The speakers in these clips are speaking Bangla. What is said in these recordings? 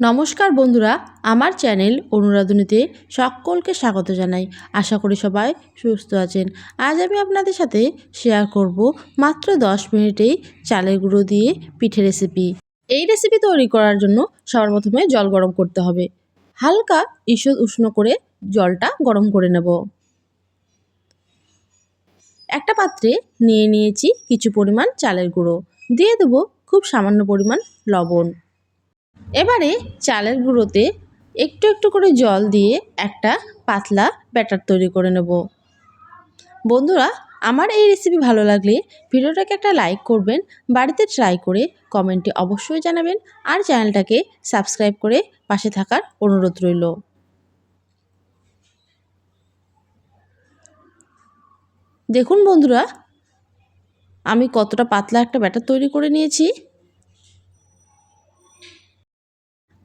নমস্কার বন্ধুরা, আমার চ্যানেল অনুরাধনীতে সকলকে স্বাগত জানাই। আশা করি সবাই সুস্থ আছেন। আজ আমি আপনাদের সাথে শেয়ার করব মাত্র 10 মিনিটেই চালের গুঁড়ো দিয়ে পিঠে রেসিপি এই রেসিপি তৈরি করার জন্য সবার প্রথমে জল গরম করতে হবে। হালকা ঈষৎ উষ্ণ করে জলটা গরম করে নেব। একটা পাত্রে নিয়ে নিয়েছি কিছু পরিমাণ চালের গুঁড়ো। দিয়ে দেবো খুব সামান্য পরিমাণ লবণ। এবারে চালের গুঁড়োতে একটু একটু করে জল দিয়ে একটা পাতলা ব্যাটার তৈরি করে নেব। বন্ধুরা, আমার এই রেসিপি ভালো লাগলে ভিডিওটাকে একটা লাইক করবেন, বাড়িতে ট্রাই করে কমেন্টে অবশ্যই জানাবেন আর চ্যানেলটাকে সাবস্ক্রাইব করে পাশে থাকার অনুরোধ রইল। দেখুন বন্ধুরা, আমি কতটা পাতলা একটা ব্যাটার তৈরি করে নিয়েছি।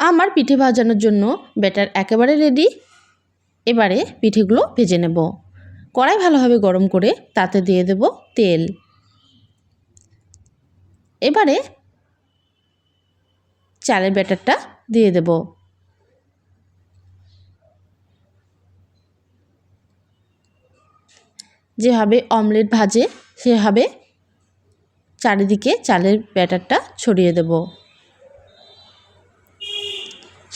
আমার পিঠে ভাজানোর জন্য ব্যাটার একেবারে রেডি এবারে পিঠেগুলো ভেজে নেব। কড়াই ভালোভাবে গরম করে তাতে দিয়ে দেব তেল। এবারে চালের ব্যাটারটা দিয়ে দেব। যেভাবে অমলেট ভাজে, সেভাবে চারিদিকে চালের ব্যাটারটা ছড়িয়ে দেবো।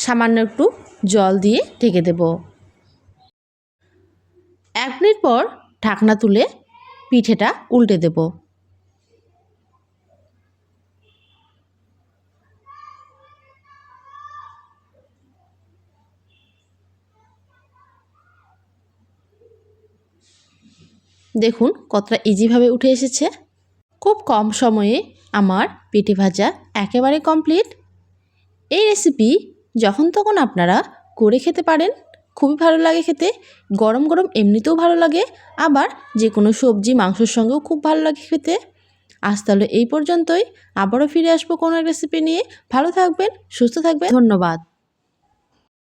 সামান্য একটু জল দিয়ে ঢেকে দেব। এক মিনিট পর ঢাকনা তুলে পিঠেটা উল্টে দেব। দেখুন কতটা ইজিভাবে উঠে এসেছে। খুব কম সময়ে আমার পিঠে ভাজা একেবারে কমপ্লিট এই রেসিপি যখন তখন আপনারা করে খেতে পারেন। খুবই ভালো লাগে খেতে। গরম গরম এমনিতেও ভালো লাগে। আবার যে কোনো সবজি, মাংসর সঙ্গেও খুব ভালো লাগে খেতে। আজ তাহলে এই পর্যন্তই। আবারও ফিরে আসব কোনো রেসিপি নিয়ে। ভালো থাকবেন, সুস্থ থাকবেন। ধন্যবাদ।